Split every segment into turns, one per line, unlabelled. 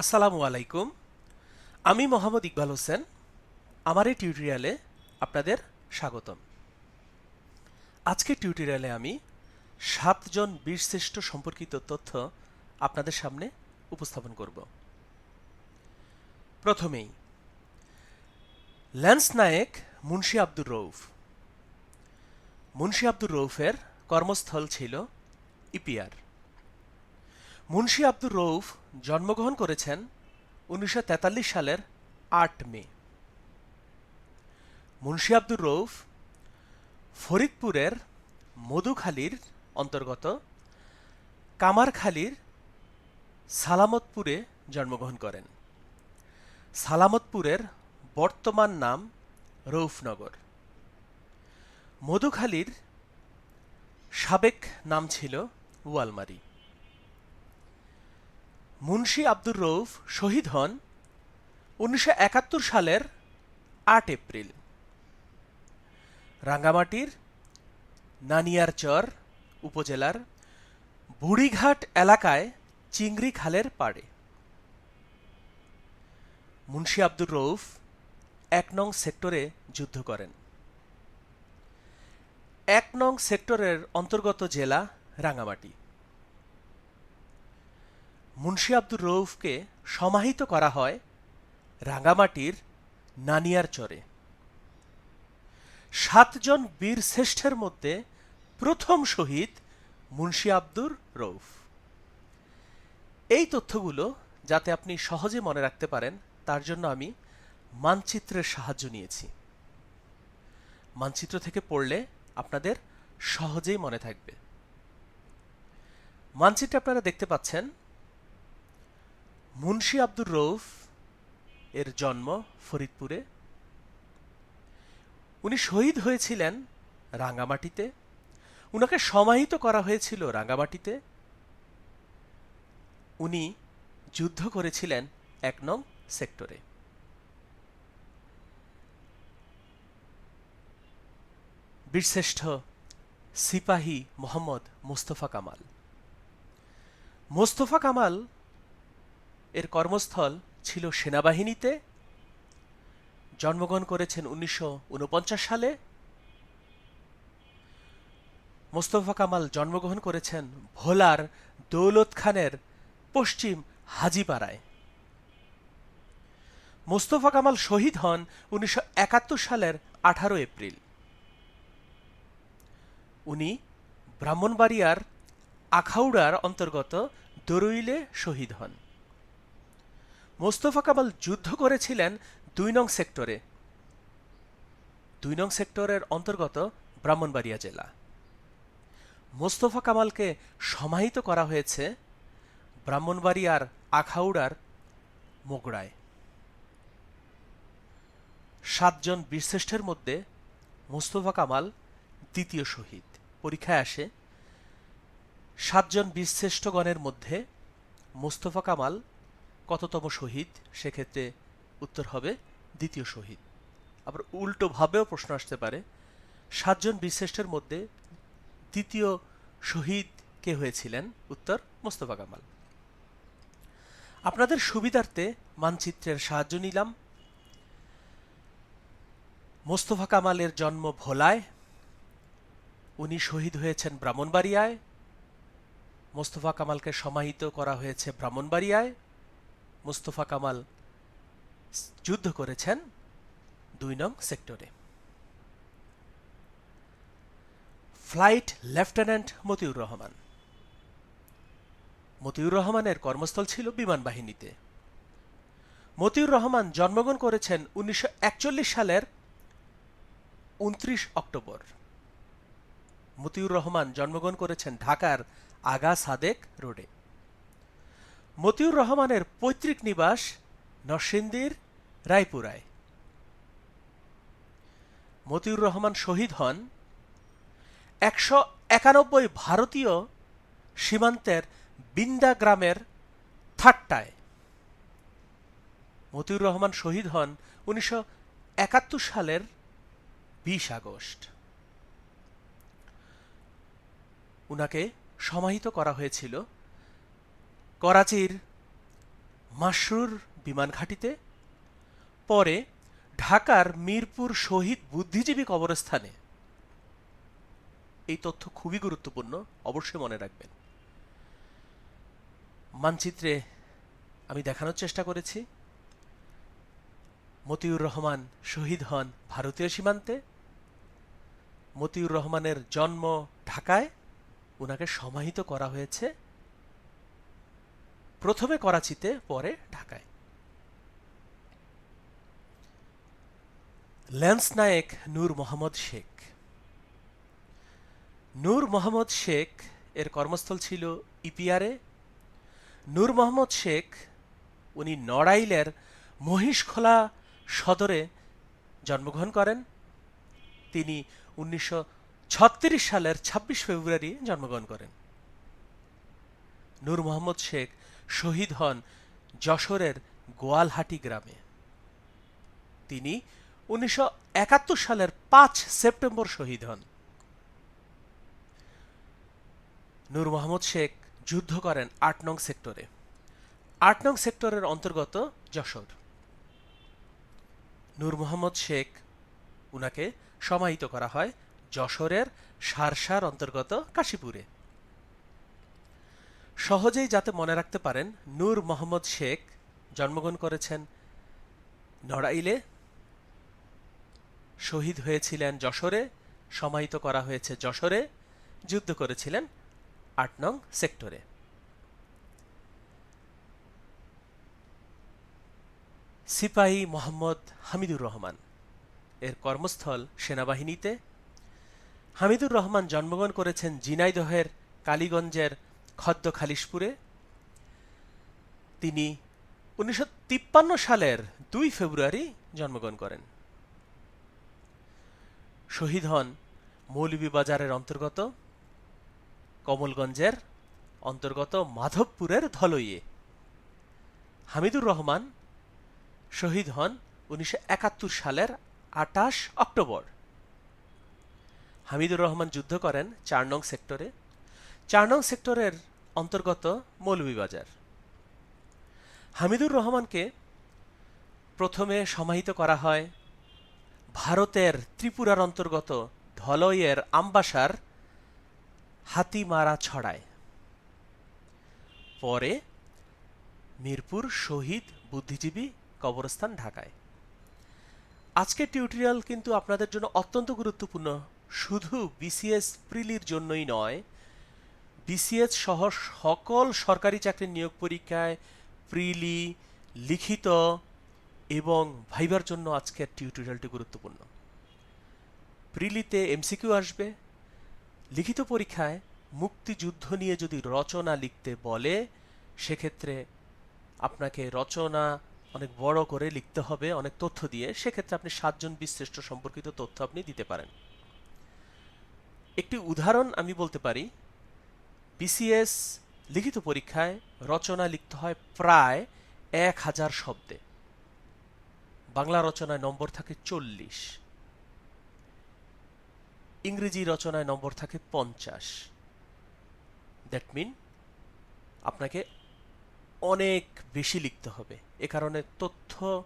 আসসালামু আলাইকুম। আমি মোহাম্মদ ইকবাল হোসেন। আমার এই টিউটোরিয়ালে আপনাদের স্বাগতম। আজকের টিউটোরিয়ালে আমি সাতজন বীরশ্রেষ্ঠ সম্পর্কিত তথ্য আপনাদের সামনে উপস্থাপন করব। প্রথমেই, ল্যান্স নায়েক মুন্সি আব্দুর রৌফ মুন্সি আব্দুর রৌফের কর্মস্থল ছিল ইপিআর। মুন্সি আব্দুর রৌফ জন্মগ্রহণ করেছেন উনিশশো তেতাল্লিশ সালের আট মে। মুন্সি আব্দুর রৌফ ফরিদপুরের মধুখালীর অন্তর্গত কামারখালীর সালামতপুরে জন্মগ্রহণ করেন। সালামতপুরের বর্তমান নাম রৌফনগর মধুখালীর সাবেক নাম ছিল ওয়ালমারি। মুন্সি আব্দুর রৌফ শহীদ হন উনিশশো একাত্তর সালের আট এপ্রিল। রাঙ্গামাটির নানিয়ারচর উপজেলার বুড়িঘাট এলাকায় চিংড়ি খালের পাড়ে। মুন্সি আব্দুর রৌফ এক নং সেক্টরে যুদ্ধ করেন। এক নং সেক্টরের অন্তর্গত জেলা রাঙ্গামাটি। মুন্সি আব্দুর রৌফকে সমাহিত করা হয় রাঙ্গামাটির নানিয়ার চরে। সাতজন বীর শ্রেষ্ঠের মধ্যে প্রথম শহীদ মুন্সি আব্দুর রৌফ এই তথ্যগুলো যাতে আপনি সহজে মনে রাখতে পারেন, তার জন্য আমি মানচিত্রের সাহায্য নিয়েছি। মানচিত্র থেকে পড়লে আপনাদের সহজেই মনে থাকবে। মানচিত্রে আপনারা দেখতে পাচ্ছেন মুন্সি আব্দুর রৌফ এর জন্ম ফরিদপুরে। উনি শহীদ হয়েছিলেন রাঙ্গামাটিতে। উনাকে সমাহিত করা হয়েছিল রাঙ্গামাটিতে। উনি যুদ্ধ করেছিলেন এক নং সেক্টরে। বীরশ্রেষ্ঠ সিপাহী মোহাম্মদ মোস্তফা কামাল। মোস্তফা কামাল এর কর্মস্থল ছিল সেনাবাহিনীতে। জন্মগ্রহণ করেছেন উনিশশো উনপঞ্চাশ সালে। মোস্তফা কামাল জন্মগ্রহণ করেছেন ভোলার দৌলত খানের পশ্চিম হাজিপাড়ায়। মোস্তফা কামাল শহীদ হন উনিশশো একাত্তর সালের আঠারো এপ্রিল। উনি ব্রাহ্মণবাড়িয়ার আখাউড়ার অন্তর্গত দরুইলে শহীদ হন। মোস্তফা কামাল যুদ্ধ করেছিলেন দুই নং সেক্টরে। দুই নং সেক্টরের অন্তর্গত ব্রাহ্মণবাড়িয়া জেলা। মোস্তফা কামালকে সমাহিত করা হয়েছে ব্রাহ্মণবাড়িয়ার আখাউড়ার মোগড়ায়। সাতজন বীরশ্রেষ্ঠের মধ্যে মোস্তফা কামাল দ্বিতীয় শহীদ। পরীক্ষায় আসে, সাতজন বীরশ্রেষ্ঠগণের মধ্যে মোস্তফা কামাল কততম শহীদ? সেক্ষেত্রে উত্তর হবে দ্বিতীয় শহীদ। আবার উল্টোভাবেও প্রশ্ন আসতে পারে, সাতজন বীরশ্রেষ্ঠের মধ্যে দ্বিতীয় শহীদ কে হয়েছিলেন? উত্তর মোস্তফা কামাল। আপনাদের সুবিধার্থে মানচিত্রের সাহায্য নিলাম। মোস্তফা কামালের জন্ম ভোলায়, উনি শহীদ হয়েছেন ব্রাহ্মণবাড়িয়ায়, মোস্তফা কামালকে সমাহিত করা হয়েছে ব্রাহ্মণবাড়িয়ায় মুস্তফা কামাল যুদ্ধ করেছেন দুই নং সেক্টরে। Flight lieutenant Matiur Rahman. Motiur রহমানের কর্মস্থল ছিল বিমান বাহিনীতে। মতিউর রহমান জন্মগ্রহণ করেছেন উনিশশো একচল্লিশ সালের উনত্রিশ অক্টোবর। মতিউর রহমান জন্মগ্রহণ করেছেন ঢাকার আগা সাদেক রোডে। মতিউর রহমানের পৈতৃক নিবাস নরসিংদীর রায়পুরায়। মতিউর রহমান শহীদ হন একশো একানব্বই ভারতীয় সীমান্তের বিন্দা গ্রামের থাট্টায় মতিউর রহমান শহীদ হন উনিশশো একাত্তর সালের বিশ আগস্ট। উনাকে সমাহিত করা হয়েছিল করাচির মাসরুর বিমান ঘাঁটিতে, পরে ঢাকার মিরপুর শহীদ বুদ্ধিজীবী কবরস্থানে। এই তথ্য খুবই গুরুত্বপূর্ণ, অবশ্যই মনে রাখবেন। মানচিত্রে আমি দেখানোর চেষ্টা করেছি। মতিউর রহমান শহীদ হন ভারতীয় সীমান্তে। মতিউর রহমানের জন্ম ঢাকায়। ওনাকে সমাহিত করা হয়েছে। প্রথমে করাচিতে, পরে ঢাকায়। ল্যান্স নায়েক নূর মোহাম্মদ শেখ। নূর মোহাম্মদ শেখ এর কর্মস্থল ছিল ইপিআরে। নূর মোহাম্মদ শেখ, উনি নড়াইলের মহিষখোলা সদরে জন্মগ্রহণ করেন। তিনি উনিশশো ছত্রিশ সালের ২৬ ফেব্রুয়ারি জন্মগ্রহণ করেন। নূর মোহাম্মদ শেখ শহীদ হন যশোরের গোয়ালহাটি গ্রামে। তিনি উনিশশো একাত্তর সালের পাঁচ সেপ্টেম্বর শহীদ হন। নূর মোহাম্মদ শেখ যুদ্ধ করেন আট নং সেক্টরে। আট নং সেক্টরের অন্তর্গত যশোর। নূর মোহাম্মদ শেখ উনাকে সমাহিত করা হয় যশোরের সারসার অন্তর্গত কাশীপুরে। সহজেই যাতে মনে রাখতে পারেন, নূর মোহাম্মদ শেখ জন্মগ্রহণ করেছেন নড়াইলে। শহীদ হয়েছিলেন যশোরে, সমাহিত করা হয়েছে যশোরে, যুদ্ধ করেছিলেন আট নং সেক্টরে। সিপাহী মোহাম্মদ হামিদুর রহমান, এর কর্মস্থল সেনাবাহিনীতে। হামিদুর রহমান জন্মগ্রহণ করেছেন জিনাইদহের কালীগঞ্জের খদ্দ খালিশপুরে তিনি উনিশশো তিপ্পান্ন সালের দুই ফেব্রুয়ারি জন্মগ্রহণ করেন। শহীদ হন মৌলভীবাজারের অন্তর্গত, কমলগঞ্জের অন্তর্গত মাধবপুরের ধলইয়ে। হামিদুর রহমান শহীদ হন উনিশশো একাত্তর সালের আটাশ অক্টোবর। হামিদুর রহমান যুদ্ধ করেন চার নং সেক্টরে। চার নং সেক্টরের অন্তর্গত মৌলভীবাজার। হামিদুর রহমানকে প্রথমে সমাহিত করা হয় ভারতের ত্রিপুরার অন্তর্গত ধলইয়ের আমবাসার হাতিমারা ছড়ায়। পরে মিরপুর শহীদ বুদ্ধিজীবী কবরস্থান ঢাকায়। আজকের টিউটোরিয়াল কিন্তু আপনাদের জন্য অত্যন্ত গুরুত্বপূর্ণ। শুধু বিসিএস প্রিলির জন্যই নয় বিসিএস সহ সকল সরকারি চাকরির নিয়োগ পরীক্ষায় প্রিলি, লিখিত এবং ভাইবার জন্য আজকের টিউটোরিয়ালটি গুরুত্বপূর্ণ। প্রিলিতে এমসিকিউ আসবে। লিখিত পরীক্ষায় মুক্তিযুদ্ধ নিয়ে যদি রচনা লিখতে বলে, সেক্ষেত্রে আপনাকে রচনা অনেক বড় করে লিখতে হবে, অনেক তথ্য দিয়ে। সেক্ষেত্রে আপনি সাতজন বিশ্রেষ্ঠ সম্পর্কিত তথ্য আপনি দিতে পারেন। একটি উদাহরণ আমি বলতে পারি। বিসিএস লিখিত পরীক্ষায় রচনা লিখতে হয় প্রায় এক হাজার শব্দে। বাংলা রচনায় নম্বর থাকে চল্লিশ। ইংরেজি রচনায় নম্বর থাকে পঞ্চাশ। দ্যাট মিন আপনাকে অনেক বেশি লিখতে হবে। এ কারণে তথ্য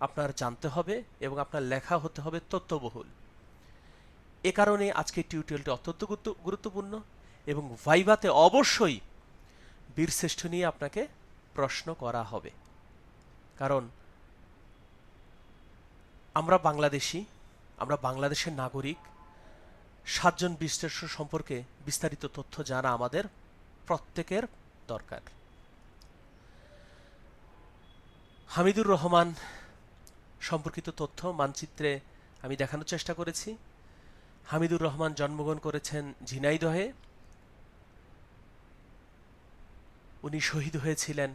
আপনার জানতে হবে এবং আপনার লেখা হতে হবে তথ্যবহুল। এ কারণে আজকের টিউটোরিয়ালটি অত্যন্ত গুরুত্বপূর্ণ। এবং ভাইভাতে অবশ্যই বীরশ্রেষ্ঠ নিয়ে আপনাকে প্রশ্ন করা হবে। কারণ আমরা বাংলাদেশি, আমরা বাংলাদেশের নাগরিক, সাতজন বিশ্লেষ সম্পর্কে বিস্তারিত তথ্য জানা আমাদের প্রত্যেকের দরকার। হামিদুর রহমান সম্পর্কিত তথ্য, মানচিত্রে আমি দেখানোর চেষ্টা করেছি। হামিদুর রহমান জন্মগ্রহণ করেছেন ঝিনাইদহে। উনি শহীদ হয়েছিলেন।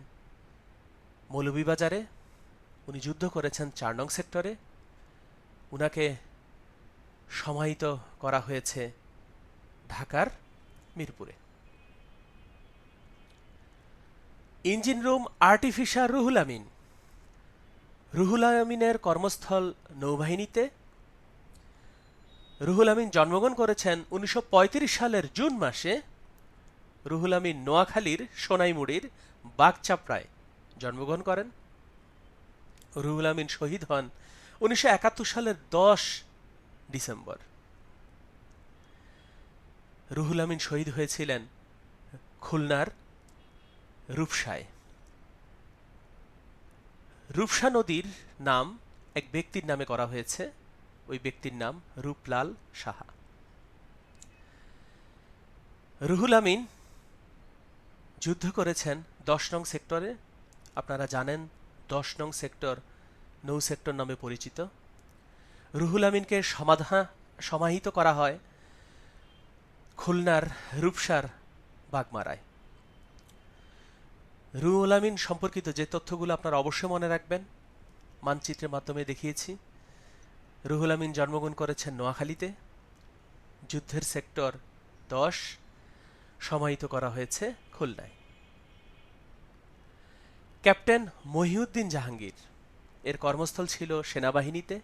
মৌলভীবাজারে উনি যুদ্ধ করেছেন চার নং সেক্টরে। উনাকে সমাহিত করা হয়েছে ঢাকার মিরপুরে। Engine room artificer Ruhul Amin. Ruhul আমিনের কর্মস্থল নৌবাহিনীতে। রুহুল আমিন জন্মগ্রহণ করেছেন উনিশশো পঁয়ত্রিশ সালের জুন মাসে। রুহুল আমিন নোয়াখালীর সোনাইমুড়ির বাগচাপড়ায় জন্মগ্রহণ করেন। রুহুল আমিন শহীদ হন উনিশশো একাত্তর সালের দশ ডিসেম্বর। রুহুল আমিন শহীদ হয়েছিলেন খুলনার রূপসায়। রূপসা নদীর নাম এক ব্যক্তির নামে করা হয়েছে। ওই ব্যক্তির নাম রূপলাল সাহা। রুহুল আমিন যুদ্ধ করেছেন দশ নং সেক্টরে। আপনারা জানেন দশ নং সেক্টর নৌ সেক্টর নামে পরিচিত। রুহুল আমিনকে সমাধা, সমাহিত করা হয় খুলনার রূপসার বাগমারায়। রুহুল আমিন সম্পর্কিত যে তথ্যগুলো আপনারা অবশ্যই মনে রাখবেন, মানচিত্রের মাধ্যমে দেখিয়েছি। রুহুল আমিন জন্মগ্রহণ করেছেন নোয়াখালীতে। যুদ্ধের সেক্টর দশ সমাহিত করা হয়েছে। খুলনায়। ক্যাপ্টেন মহিউদ্দিন জাহাঙ্গীর, এর কর্মস্থল ছিল সেনাবাহিনীতে।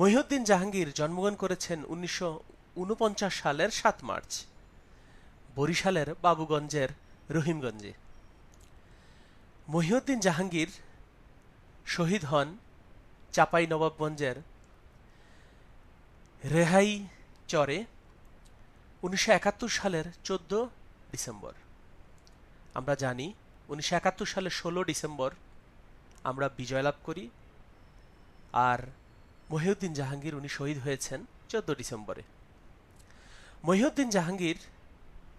মহিউদ্দিন জাহাঙ্গীর জন্মগ্রহণ করেছেন উনিশশো উনপঞ্চাশ সালের সাত মার্চ, বরিশালের বাবুগঞ্জের রহিমগঞ্জে। মহিউদ্দিন জাহাঙ্গীর শহীদ হন চাপাই নবাবগঞ্জের রেহাই চরে উনিশশো একাত্তর সালের চোদ্দ ডিসেম্বর। আমরা জানি উনিশশো একাত্তর ষোলো ডিসেম্বর আমরা বিজয় লাভ করি আর মহিউদ্দিন জাহাঙ্গীর উনি শহীদ হয়েছেন চোদ্দ ডিসেম্বরে। মহিউদ্দিন জাহাঙ্গীর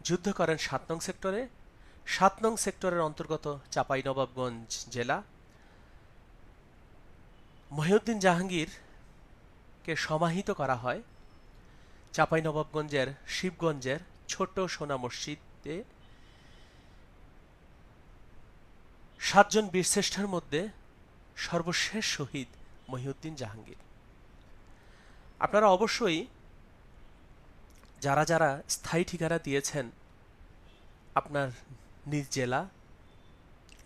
যুদ্ধ করেন সাত নং সেক্টরে। সাত নং সেক্টরের অন্তর্গত চাঁপাইনবাবগঞ্জ জেলা। মহিউদ্দিন জাহাঙ্গীরকে সমাহিত করা হয় চাঁপাইনবাবগঞ্জের শিবগঞ্জের ছোট সোনা মসজিদে সাতজন বীরশ্রেষ্ঠের মধ্যে সর্বশেষ শহীদ মহিউদ্দিন জাহাঙ্গীর। আপনারা অবশ্যই যারা যারা স্থায়ী ঠিকানা দিয়েছেন আপনার নিজ জেলা,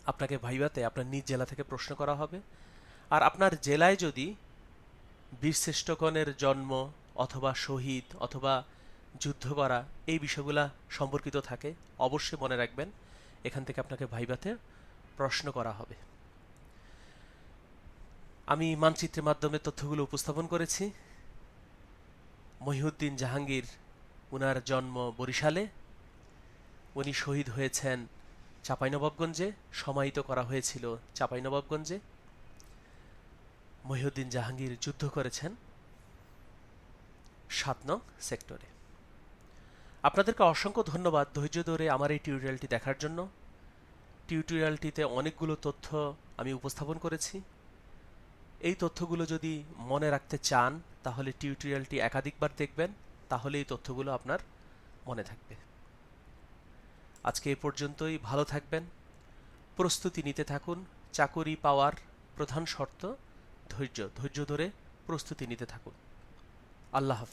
আপনাকে ভাইবাতে আপনার নিজ জেলা থেকে প্রশ্ন করা হবে। আর আপনার জেলায় যদি বীরশ্রেষ্ঠগণের জন্ম অথবা শহীদ অথবা যুদ্ধ করা এই বিষয়গুলা সম্পর্কিত থাকে, অবশ্যই মনে রাখবেন। এখান থেকে আপনাকে ভাইবাতে প্রশ্ন করা হবে। আমি মানচিত্রের মাধ্যমে তথ্যগুলো উপস্থাপন করেছি। মহিউদ্দিন জাহাঙ্গীর, উনার জন্ম বরিশালে। উনি শহীদ হয়েছেন চাঁপাইনবাবগঞ্জে, সমাহিত করা হয়েছিল চাঁপাইনবাবগঞ্জে। মহিউদ্দিন জাহাঙ্গীর যুদ্ধ করেছেন সাত নং সেক্টরে। আপনাদেরকে অসংখ্য ধন্যবাদ ধৈর্য ধরে আমার এই টিউটোরিয়ালটি দেখার জন্য। টিউটোরিয়ালটিতে অনেকগুলো তথ্য আমি উপস্থাপন করেছি। এই তথ্যগুলো যদি মনে রাখতে চান, তাহলে টিউটোরিয়ালটি একাধিকবার দেখবেন তাহলে এই তথ্যগুলো আপনার মনে থাকবে। আজকে এ পর্যন্তই, ভালো থাকবেন। প্রস্তুতি নিতে থাকুন। চাকরি পাওয়ার প্রধান শর্ত ধৈর্য। ধৈর্য ধরে প্রস্তুতি নিতে থাকুন। আল্লাহ